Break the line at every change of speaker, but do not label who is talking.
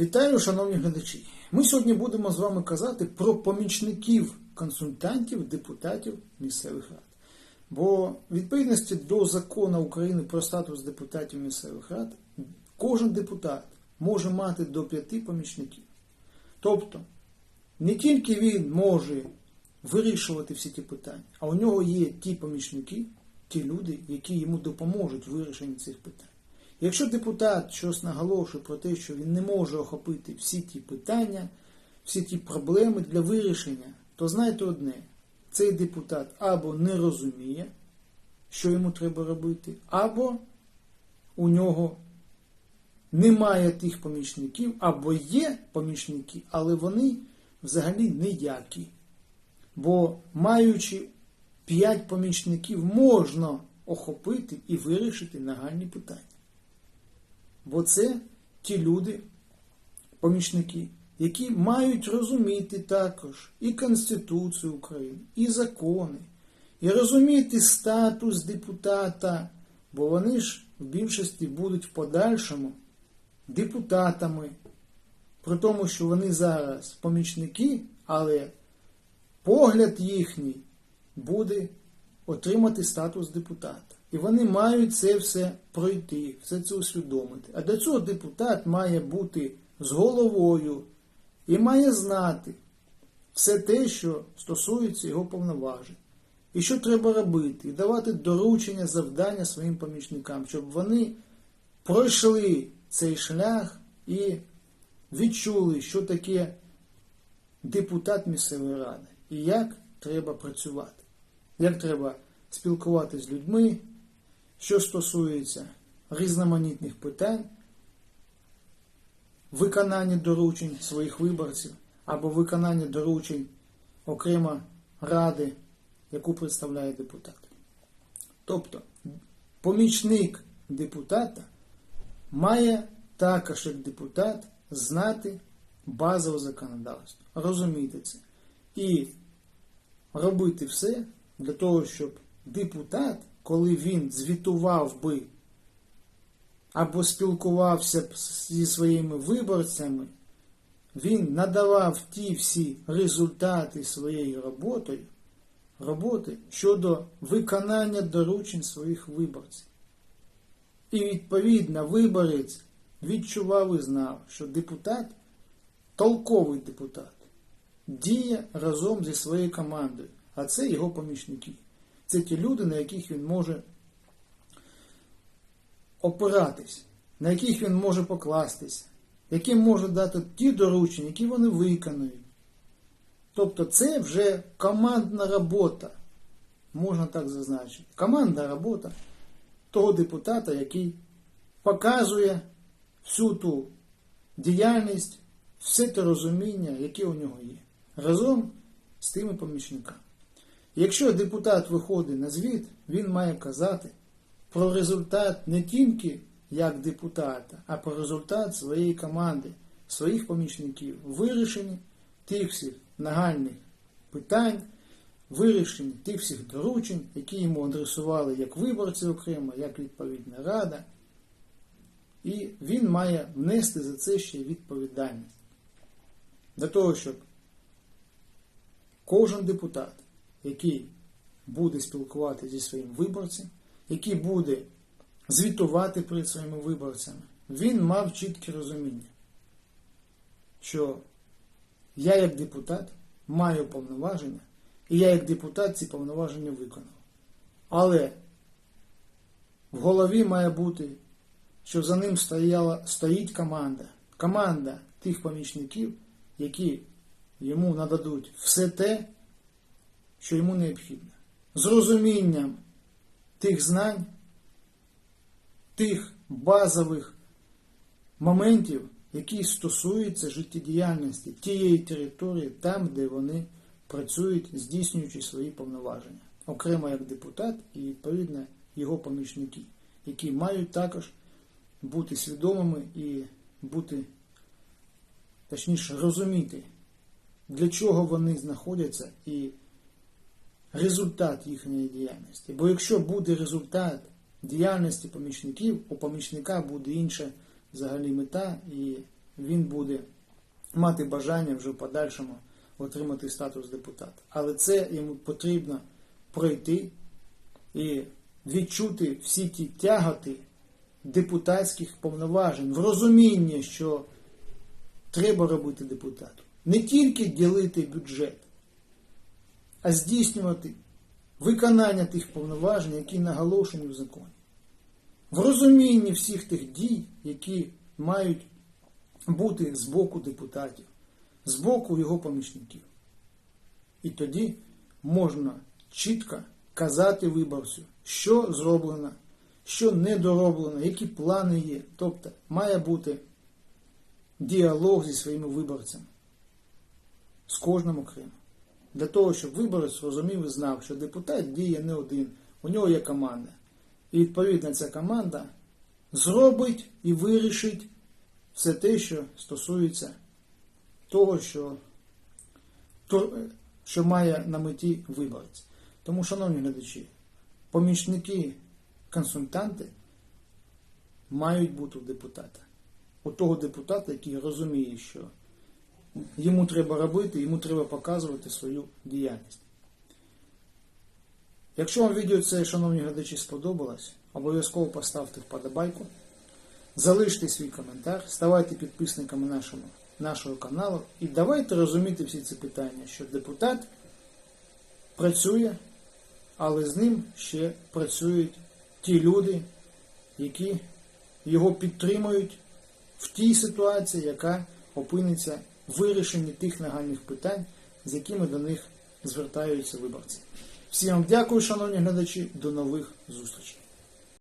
Вітаю, шановні глядачі! Ми сьогодні будемо з вами казати про помічників консультантів депутатів місцевих рад. Бо в відповідності до закону України про статус депутатів місцевих рад, кожен депутат може мати до п'яти помічників. Тобто, не тільки він може вирішувати всі ті питання, а у нього є ті помічники, ті люди, які йому допоможуть вирішенні цих питань. Якщо депутат щось наголошує про те, що він не може охопити всі ті питання, всі ті проблеми для вирішення, то знайте одне: цей депутат або не розуміє, що йому треба робити, або у нього немає тих помічників, або є помічники, але вони взагалі ніякі. Бо маючи п'ять помічників, можна охопити і вирішити нагальні питання. Бо це ті люди, помічники, які мають розуміти також і Конституцію України, і закони, і розуміти статус депутата, бо вони ж в більшості будуть в подальшому депутатами, при тому, що вони зараз помічники, але погляд їхній буде отримати статус депутата. І вони мають це все пройти, все це усвідомити. А до цього депутат має бути з головою і має знати все те, що стосується його повноважень. І що треба робити, і давати доручення, завдання своїм помічникам, щоб вони пройшли цей шлях і відчули, що таке депутат місцевої ради і як треба працювати, як треба спілкуватися з людьми, що стосується різноманітних питань, виконання доручень своїх виборців або виконання доручень окремо ради, яку представляє депутат. Тобто, помічник депутата має також як депутат знати базове законодавство, розуміти це і робити все для того, щоб депутат, коли він звітував би або спілкувався б зі своїми виборцями, він надавав ті всі результати своєї роботи, роботи щодо виконання доручень своїх виборців. І відповідно виборець відчував і знав, що депутат толковий депутат діє разом зі своєю командою, а це його помічники. Це ті люди, на яких він може опиратись, на яких він може покластися, яким може дати ті доручення, які вони виконують. Тобто це вже командна робота, можна так зазначити. Командна робота того депутата, який показує всю ту діяльність, все те розуміння, яке у нього є, разом з тими помічниками. Якщо депутат виходить на звіт, він має казати про результат не тільки як депутата, а про результат своєї команди, своїх помічників, вирішення тих всіх нагальних питань, вирішення тих всіх доручень, які йому адресували як виборці окремо, як відповідна рада. І він має внести за це ще відповідальність. Для того, щоб кожен депутат, який буде спілкуватися зі своїм виборцем, який буде звітувати перед своїми виборцями, він мав чітке розуміння, що я як депутат маю повноваження, і я як депутат ці повноваження виконав. Але в голові має бути, що за ним стояла, стоїть команда. Команда тих помічників, які йому нададуть все те, що йому необхідно. З розумінням тих знань, тих базових моментів, які стосуються життєдіяльності тієї території, там, де вони працюють, здійснюючи свої повноваження, окремо як депутат і, відповідно, його помічники, які мають також бути свідомими і бути, точніше, розуміти, для чого вони знаходяться і результат їхньої діяльності. Бо якщо буде результат діяльності помічників, у помічника буде інша взагалі мета і він буде мати бажання вже в подальшому отримати статус депутата. Але це йому потрібно пройти і відчути всі ті тяготи депутатських повноважень в розумінні, що треба робити депутату. Не тільки ділити бюджет, а здійснювати виконання тих повноважень, які наголошені в законі. В розумінні всіх тих дій, які мають бути з боку депутатів, з боку його помічників. І тоді можна чітко казати виборцю, що зроблено, що недороблено, які плани є. Тобто має бути діалог зі своїми виборцями, з кожним окремо. Для того, щоб виборець розумів і знав, що депутат діє не один, у нього є команда. І відповідно ця команда зробить і вирішить все те, що стосується того, що, що має на меті виборець. Тому, шановні глядачі, помічники, консультанти мають бути у депутата. У того депутата, який розуміє, що йому треба робити, йому треба показувати свою діяльність. Якщо вам відео це, шановні глядачі, сподобалось, обов'язково поставте вподобайку, залиште свій коментар, ставайте підписниками нашого, нашого каналу і давайте розуміти всі ці питання, що депутат працює, але з ним ще працюють ті люди, які його підтримують в тій ситуації, яка опиниться вирішенні тих нагальних питань, з якими до них звертаються виборці. Всім вам дякую, шановні глядачі, до нових зустрічей.